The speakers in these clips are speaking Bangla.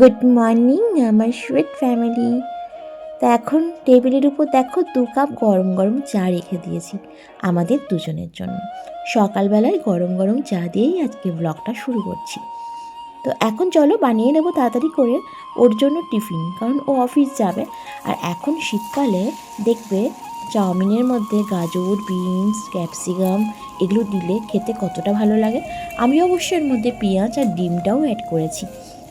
গুড মর্নিং আমার সুইট ফ্যামিলি তা এখন টেবিলের উপর দেখো দু কাপ গরম গরম চা রেখে দিয়েছি, আমাদের দুজনের জন্য। সকালবেলায় গরম গরম চা দিয়েই আজকে ব্লগটা শুরু করছি। তো এখন চলো বানিয়ে নেব তাড়াতাড়ি করে ওর জন্য টিফিন, কারণ ও অফিস যাবে। আর এখন শীতকালে দেখবে চাউমিনের মধ্যে গাজর বিনস ক্যাপসিকাম এগুলো দিলে খেতে কতটা ভালো লাগে। আমি অবশ্য এর মধ্যে পেঁয়াজ আর ডিমটাও অ্যাড করেছি।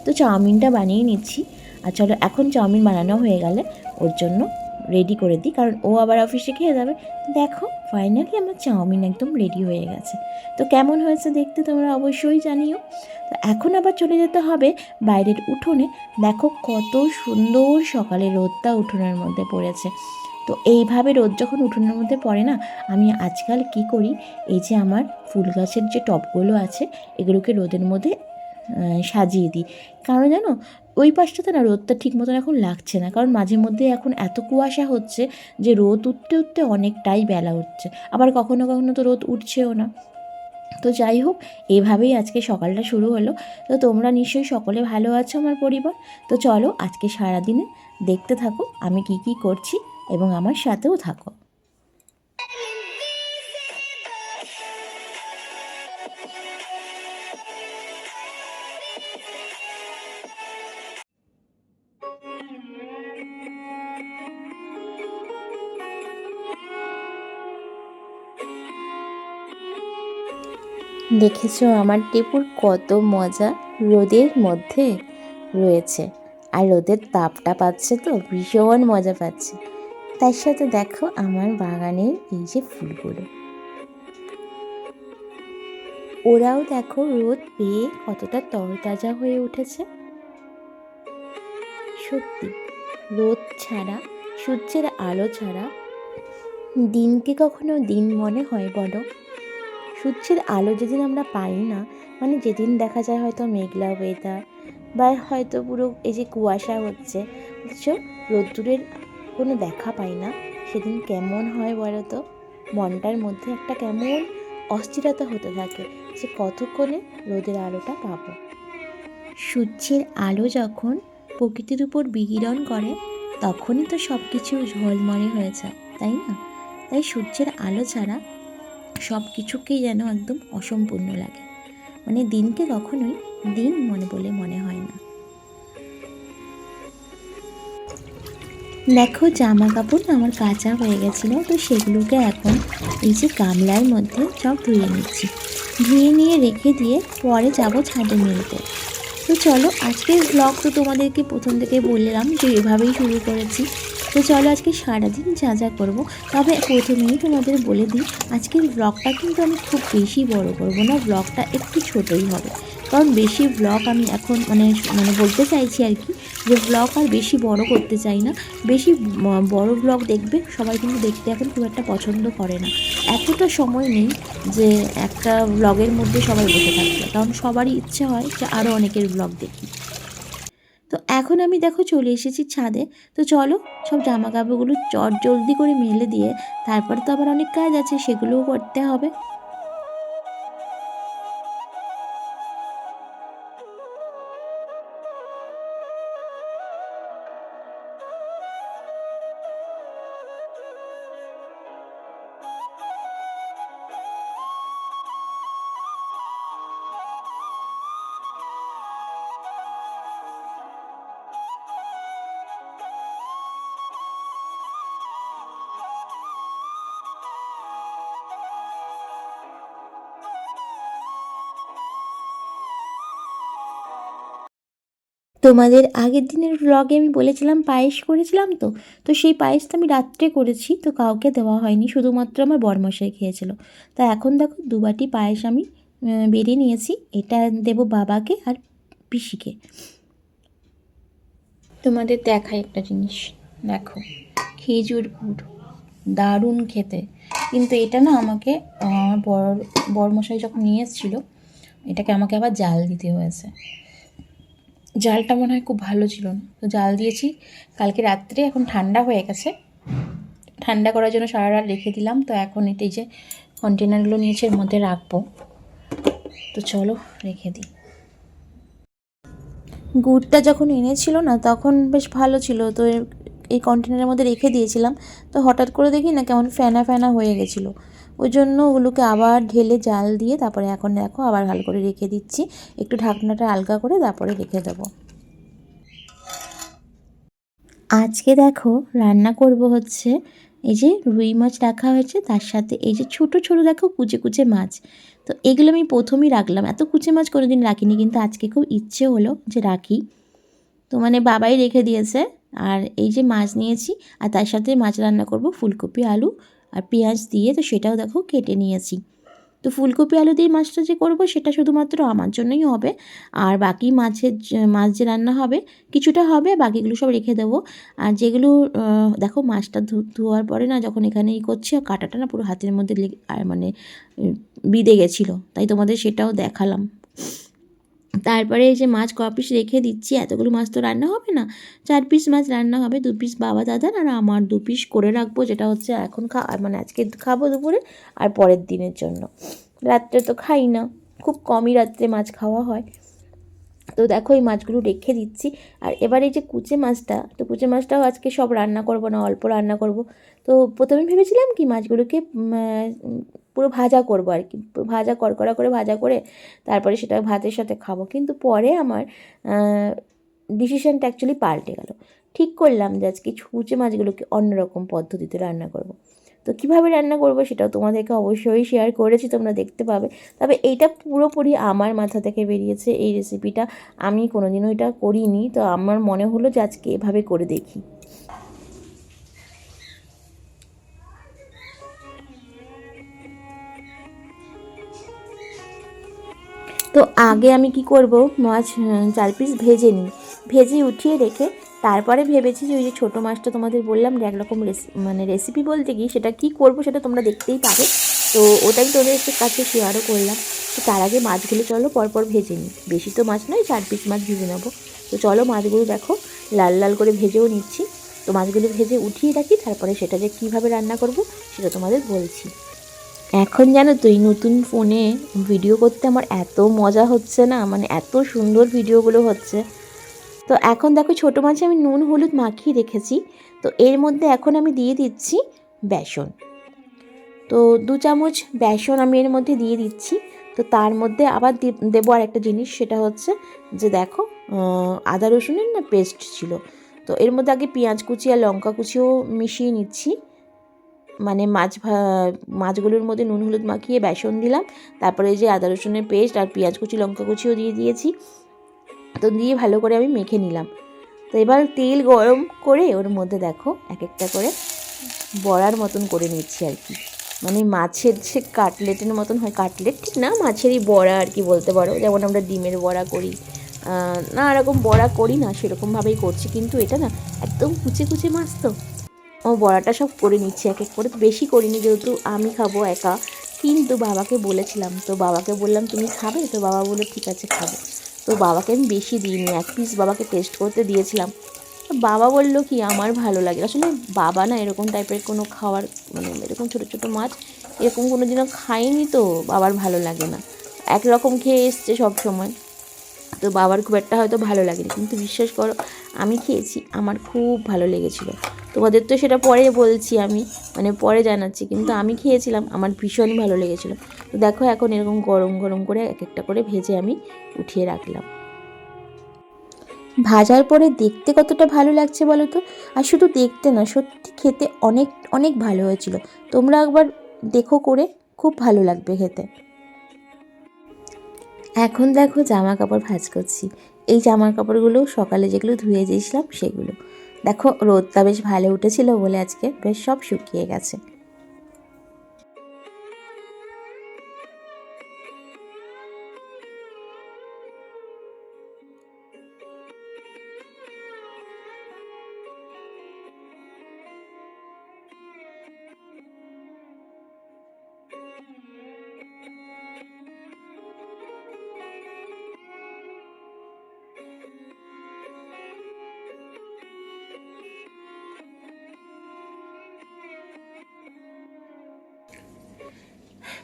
তো চাউমিনটা বানিয়ে নিচ্ছি। আর চলো, এখন চাউমিন বানানো হয়ে গেলে ওর জন্য রেডি করে দিই। কারণ ও আবার অফিসে খেয়ে যাবে। দেখো ফাইনালি আমার চাউমিন একদম রেডি হয়ে গেছে। তো কেমন হয়েছে দেখতে তোমরা অবশ্যই জানিও। তো এখন আবার চলে যেতে হবে বাইরের উঠোনে। দেখো কত সুন্দর সকালে রোদটা উঠোনের মধ্যে পড়েছে। তো এইভাবে রোদ যখন উঠোনের মধ্যে পড়ে না, আমি আজকাল কি করি? এই যে আমার ফুল গাছের যে টবগুলো আছে, এগুলোকে রোদের মধ্যে সাজিয়ে দিই। কারণ জানো, ওই পাশটাতে না রোদটা ঠিক মতন এখন লাগছে না। কারণ মাঝে মধ্যে এখন এত কুয়াশা হচ্ছে যে রোদ উঠতে উঠতে অনেকটাই বেলা উঠছে। আবার কখনো কখনো তো রোদ উঠছেও না। তো যাই হোক, এভাবেই আজকে সকালটা শুরু হলো। তো তোমরা নিশ্চয়ই সকলে ভালো আছো আমার পরিবার। তো চলো আজকে সারাদিনে দেখতে থাকো আমি কি কি করছি এবং আমার সাথেও থাকো। দেখেছ আমার টেপুর কত মজা রোদের মধ্যে রয়েছে। আর রোদের তাপটা পাচ্ছে তো, ভীষণ মজা পাচ্ছে। তার সাথে দেখো আমার বাগানের এই যে ফুলগুলো। ওরাও দেখো রোদ পেয়ে কতটা তরতাজা হয়ে উঠেছে। সত্যি, রোদ ছাড়া, সূর্যের আলো ছাড়া দিনকে কখনো দিন মনে হয় বলো? সূর্যের আলো যেদিন আমরা পাই না মানে যেদিন দেখা যায় হয়তো মেঘলা ওয়েদার বা হয়তো পুরো এই যে কুয়াশা হচ্ছে, অথচ রোদ্দুরের কোনো দেখা পাই না, সেদিন কেমন হয় বলো তো মনটার মধ্যে একটা কেমন অস্থিরতা হতে থাকে যে কতক্ষণে রোদের আলোটা পাবো। সূর্যের আলো যখন প্রকৃতির উপর বিকিরণ করে, তখনই তো সব কিছু ঝলমলে হয়ে যায়, তাই না? তাই সূর্যের আলো ছাড়া সব কিছুকেই যেন একদম অসম্পূর্ণ লাগে। মানে দিনকে কখনোই দিন মনে বলে মনে হয় না। দেখো জামা কাপড় আমার কাঁচা হয়ে গেছিল, তো সেগুলোকে এখন এই যে গামলার মধ্যে সব ধুয়ে নিচ্ছি। ধুয়ে নিয়ে রেখে দিয়ে পরে যাব ছাদে মেলতে। তো চলো, আজকের ব্লগ তো তোমাদেরকে প্রথম থেকে বললাম যে এভাবেই শুরু করেছি। তো চলো আজকে সারাদিন যা যা করব, তবে প্রথমেই তোমাদের বলে দিই, আজকের ব্লগটা কিন্তু আমি খুব বেশি বড় করব না ব্লগটা একটু ছোটোই হবে। কারণ বেশি ব্লগ আমি এখন মানে মানে বলতে চাইছি আর কি, যে ব্লগ আর বেশি বড় করতে চাই না। বেশি বড় ব্লগ দেখবে, সবাই কিন্তু দেখতে এখন খুব একটা পছন্দ করে না। এতটা সময় নেই যে একটা ব্লগের মধ্যে সবাই বসে থাকবে। কারণ সবারই ইচ্ছে হয় যে আরও অনেকের ব্লগ দেখি। তো এখন আমি দেখো চলে এসেছি ছাদে। তো চলো সব জামা কাপড়গুলো চট জলদি করে মেলে দিয়ে তারপর তো আবার অনেক কাজ আছে, সেগুলোও করতে হবে। তোমাদের আগের দিনের ব্লগে আমি বলেছিলাম, পায়েস করেছিলাম তো? তো সেই পায়েসটা আমি রাত্রে করেছি, তো কাউকে দেওয়া হয়নি, শুধুমাত্র আমার বরমশাই খেয়েছিল। তা এখন দেখো, দু বাটি পায়েস আমি বেরিয়ে নিয়েছি, এটা দেব বাবাকে আর পিসিকে। তোমাদের দেখাই একটা জিনিস, দেখো, খেজুর গুড়, দারুণ খেতে। কিন্তু এটা না আমাকে বর, বরমশাই যখন নিয়ে এসেছিল, এটাকে আমাকে আবার জাল দিতে হয়েছে। জালটা মনে হয় খুব ভালো ছিল না। তো জাল দিয়েছি। কালকে রাত্রে এখন ঠান্ডা হয়ে গেছে। ঠান্ডা করার জন্য সারা রাত রেখে দিলাম। তো এখন এটা যে কন্টেনারগুলো নিয়েছে, এর মধ্যে রাখব। তো চলো, রেখে দিই। গুড়টা যখন এনেছিল না, তখন বেশ ভালো ছিল। তো এই কন্টেনারের মধ্যে রেখে দিয়েছিলাম। তো হঠাৎ করে দেখি না কেমন ফেনা ফেনা হয়ে গেছিল। ওই জন্য ওগুলোকে আবার ঢেলে জাল দিয়ে তারপরে এখন দেখো আবার ভালো করে রেখে দিচ্ছি। একটু ঢাকনাটা আলগা করে তারপরে রেখে দেবো। আজকে দেখো রান্না করব হচ্ছে এই যে রুই মাছ রাখা হয়েছে, তার সাথে এই যে ছোট ছোট দেখো কুচে কুচে মাছ। তো এগুলো আমি প্রথমেই রাখলাম। এত কুচে মাছ কোনোদিন রাখিনি, কিন্তু আজকে খুব ইচ্ছে হলো যে রাখি। তো মানে বাবাই রেখে দিয়েছে। আর এই যে মাছ নিয়েছি, আর তার সাথে মাছ রান্না করব ফুলকপি, আলু আর পেঁয়াজ দিয়ে তো সেটাও দেখো কেটে নিয়েছি। তো ফুলকপি আলু দিয়ে মাছটা যে করব সেটা শুধুমাত্র আমার জন্যই হবে। আর বাকি মাছের মাছ যে রান্না হবে, কিছুটা হবে, বাকিগুলো সব রেখে দেবো। আর যেগুলো দেখো মাছটা ধোয়ার পরে না যখন এখানে ই করছি আর কাঁটাটা না পুরো হাতের মধ্যে আর মানে বিঁধে গেছিল। তাই তোমাদের সেটাও দেখালাম। তারপরে এই যে মাছ ক পিস রেখে দিচ্ছি, এতগুলো মাছ তো রান্না হবে না। চার পিস মাছ রান্না হবে, দু পিস বাবা দাদার আর আমার দু পিস করে রাখব, যেটা হচ্ছে এখন খা মানে আজকে খাব দুপুরে আর পরের দিনের জন্য। রাত্রে তো খাই না, খুব কমই রাত্রে মাছ খাওয়া হয়। তো দেখো এই মাছগুলো রেখে দিচ্ছি। আর এবার এই যে কুচে মাছটা, তো কুচে মাছটাও আজকে সব রান্না করব না, অল্প রান্না করব। তো প্রথমে ভেবেছিলাম কি মাছগুলোকে পুরো ভাজা করব আর কি। ভাজা, কড়কড়া করে ভাজা করে তারপরে সেটা ভাতের সাথে খাব। কিন্তু পরে আমার ডিসিশনটা অ্যাকচুয়ালি পাল্টে গেল। ঠিক করলাম যে আজকে কুচে মাছগুলোকে অন্যরকম পদ্ধতিতে রান্না করব। তো কীভাবে রান্না করব সেটাও তোমাদেরকে অবশ্যই শেয়ার করেছি, তোমরা দেখতে পাবে। তবে এইটা পুরোপুরি আমার মাথা থেকে বেরিয়েছে, এই রেসিপিটা আমি কোনোদিনও এটা করিনি। তো আমার মনে হলো যে আজকে এভাবে করে দেখি। তো আগে আমি কি করব? মাছ চার পিস ভেজে নিই। ভেজে উঠিয়ে রেখে তারপরে ভেবেছি যে ওই যে ছোটো মাছটা তোমাদের বললাম যে একরকম মানে রেসিপি বলতে কি সেটা কি করব সেটা তোমরা দেখতেই পাবে। তো ওটাই তোদের কাছে শেয়ারও করলাম। তো তার আগে মাছগুলো চলো পরপর ভেজে নিই। বেশি তো মাছ নয়, চার পিস মাছ ভেজে নেব। তো চলো মাছগুলো দেখো, লাল লাল করে ভেজেও নিচ্ছি। তো মাছগুলো ভেজে উঠিয়ে রাখি, তারপরে সেটা যে কীভাবে রান্না করব সেটা তোমাদের বলছি। এখন জানো তো এই নতুন ফোনে ভিডিও করতে আমার এত মজা হচ্ছে না? মানে এত সুন্দর ভিডিওগুলো হচ্ছে। তো এখন দেখো ছোটো মাছে আমি নুন, হলুদ মাখিয়ে রেখেছি। তো এর মধ্যে এখন আমি দিয়ে দিচ্ছি বেসন। তো দু চামচ বেসন আমি এর মধ্যে দিয়ে দিচ্ছি। তো তার মধ্যে আবার দেবো আর একটা জিনিস, সেটা হচ্ছে যে দেখো আদা রসুনের না পেস্ট ছিল। তো এর মধ্যে আগে পেঁয়াজ কুচি আর লঙ্কা কুচিও মিশিয়ে নিচ্ছি। মানে মাছ ভা- মাছগুলোর মধ্যে নুন, হলুদ মাখিয়ে বেসন দিলাম। তারপরে যে আদা, রসুনের পেস্ট আর পেঁয়াজ কুচি, লঙ্কা কুচিও দিয়ে দিয়েছি। তো দিয়ে ভালো করে আমি মেখে নিলাম। তো এবার তেল গরম করে ওর মধ্যে দেখো এক একটা করে বড়ার মতন করে নিচ্ছি আর কি। মানে মাছের যে কাটলেটের মতন হয়, কাটলেট ঠিক না, মাছেরই বড়া আর কি বলতে পারো। যেমন আমরা ডিমের বড়া করি না এরকম বড়া করি না, সেরকমভাবেই করছি। কিন্তু এটা না, একদম কুচে কুচে মাছ তো। ও বড়াটা সব করে নিচ্ছে, এক এক করে। বেশি করিনি, যেহেতু আমি খাব একা। কিন্তু বাবাকে বলেছিলাম, তো বাবাকে বললাম, তুমি খাবে? তো বাবা বলল, ঠিক আছে, খাব। তো বাবাকে আমি বেশি দিইনি, এক পিস বাবাকে টেস্ট করতে দিয়েছিলাম। বাবা বলল কি, আমার ভালো লাগে আসলে বাবা না এরকম টাইপের কোনো খাওয়ার মানে এরকম ছোটো ছোটো মাছ এরকম কোনো দিনও খাইনি তো, বাবার ভালো লাগে না। একরকম খেয়ে এসছে সব সময়। তো বাবার খুব একটা হয়তো ভালো লাগেনি। কিন্তু বিশ্বাস করো, আমি খেয়েছি, আমার খুব ভালো লেগেছিলো। তোমাদের তো সেটা পরে বলছি আমি মানে পরে জানাচ্ছি, কিন্তু আমি খেয়েছিলাম, আমার ভীষণ ভালো লেগেছিলো। তো দেখো এখন এরকম গরম গরম করে এক একটা করে ভেজে আমি উঠিয়ে রাখলাম। ভাজার পরে দেখতে কতটা ভালো লাগছে বলো তো? আর শুধু দেখতে না, সত্যি খেতে অনেক অনেক ভালো হয়েছিল। তোমরা একবার দেখো করে, খুব ভালো লাগবে খেতে। এখন দেখো জামা কাপড় ভাজ করছি। এই জামা কাপড়গুলো সকালে যেগুলো ধুয়ে দিয়েছিলাম সেগুলো। দেখো রোদটা বেশ ভালো উঠেছিল বলে আজকে বেশ সব শুকিয়ে গেছে।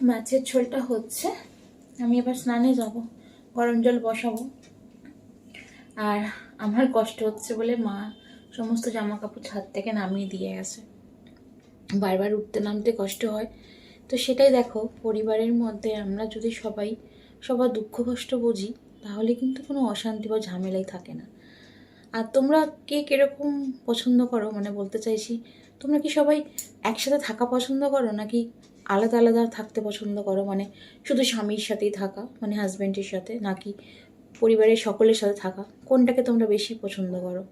মাছের ঝোলটা হচ্ছে, আমি এবার স্নানে যাব, গরম জল বসাবো। আর আমার কষ্ট হচ্ছে বলে মা সমস্ত জামা কাপড় ছাদ থেকে নামিয়ে দিয়ে গেছে। বারবার উঠতে নামতে কষ্ট হয়। তো সেটাই দেখো, পরিবারের মধ্যে আমরা যদি সবাই সবার দুঃখ কষ্ট বুঝি, তাহলে কিন্তু কোনো অশান্তি বা ঝামেলাই থাকে না। আর তোমরা কে কীরকম পছন্দ করো? মানে বলতে চাইছি, তোমরা কি সবাই একসাথে থাকা পছন্দ করো নাকি আলাদা আলাদা থাকতে পছন্দ করো মানে শুধু স্বামীর সাথেই থাকা মানে হাজব্যান্ডের সাথে, নাকি পরিবারের সকলের সাথে থাকা, কোনটাকে তোমরা বেশি পছন্দ করো?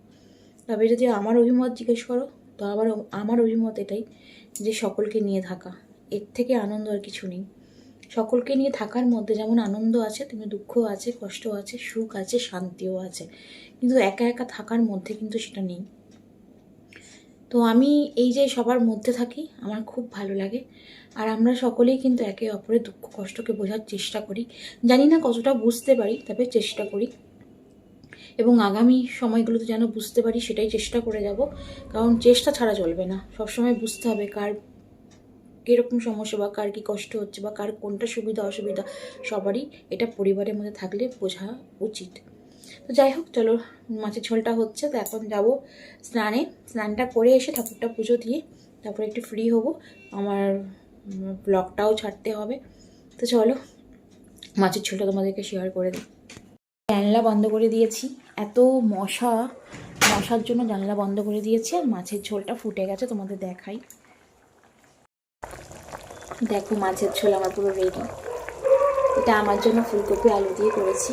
তবে যদি আমার অভিমত জিজ্ঞেস করো, তো আমার আমার অভিমত এটাই যে সকলকে নিয়ে থাকা, এর থেকে আনন্দ আর কিছু নেই। সকলকে নিয়ে থাকার মধ্যে যেমন আনন্দ আছে, তেমনি দুঃখ আছে কষ্ট আছে, সুখ আছে, শান্তিও আছে, কিন্তু একা একা থাকার মধ্যে কিন্তু সেটা নেই। তো আমি এই যে সবার মধ্যে থাকি, আমার খুব ভালো লাগে। আর আমরা সকলেই কিন্তু একে অপরের দুঃখ, কষ্টকে বোঝার চেষ্টা করি। জানি না কতটা বুঝতে পারি, তবে চেষ্টা করি। এবং আগামী সময়গুলোতে যেন বুঝতে পারি, সেটাই চেষ্টা করে যাব। কারণ চেষ্টা ছাড়া চলবে না। সবসময় বুঝতে হবে কার কীরকম সমস্যা বা কার কী কষ্ট হচ্ছে বা কার কোনটা সুবিধা, অসুবিধা, সবারই এটা পরিবারের মধ্যে থাকলে বোঝা উচিত। তো যাই হোক, চলো, মাছের ঝোলটা হচ্ছে, তো এখন যাব স্নানে। স্নানটা করে এসে ঠাকুরটা পুজো দিয়ে তারপরে একটু ফ্রি হব। আমার ব্লগটাও ছাড়তে হবে। তো চলো, মাছের ঝোলটা তোমাদেরকে শেয়ার করে দিই। জানলা বন্ধ করে দিয়েছি। এত মশা, মশার জন্য জানলা বন্ধ করে দিয়েছি আর মাছের ঝোলটা ফুটে গেছে, তোমাদের দেখাই। দেখো, মাছের ঝোল আমার পুরো রেডি এটা আমার জন্য ফুলকপি আলু দিয়ে করেছি।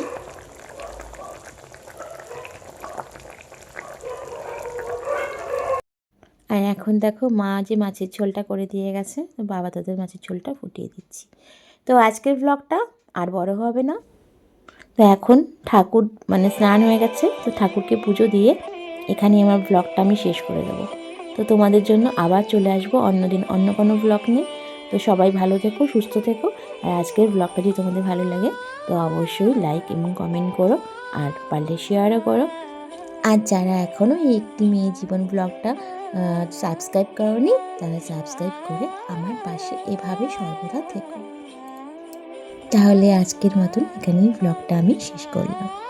আর এখন দেখো মা যে মাছের ঝোলটা করে দিয়ে গেছে, তো বাবা তাদের মাছের ঝোলটা ফুটিয়ে দিচ্ছি। তো আজকের ব্লগটা আর বড় হবে না। তো এখন ঠাকুর মানে স্নান হয়ে গেছে, তো ঠাকুরকে পুজো দিয়ে এখানে আমার ব্লগটা আমি শেষ করে দেবো। তো তোমাদের জন্য আবার চলে আসব অন্যদিন অন্য কোনো ব্লগ নিয়ে। তো সবাই ভালো থেকো, সুস্থ থেকো, আর আজকের ব্লগটা যদি তোমাদের ভালো লাগে, তো অবশ্যই লাইক এবং কমেন্ট করো, আর পারলে শেয়ারও করো। আর যারা এখনও এই একটি মেয়ে জীবন ব্লগটা সাবস্ক্রাইব করনি, তারা সাবস্ক্রাইব করে আমার পাশে এভাবে সর্বদা থেকো। তাহলে আজকের মতন এখানে ব্লগটা আমি শেষ করলাম।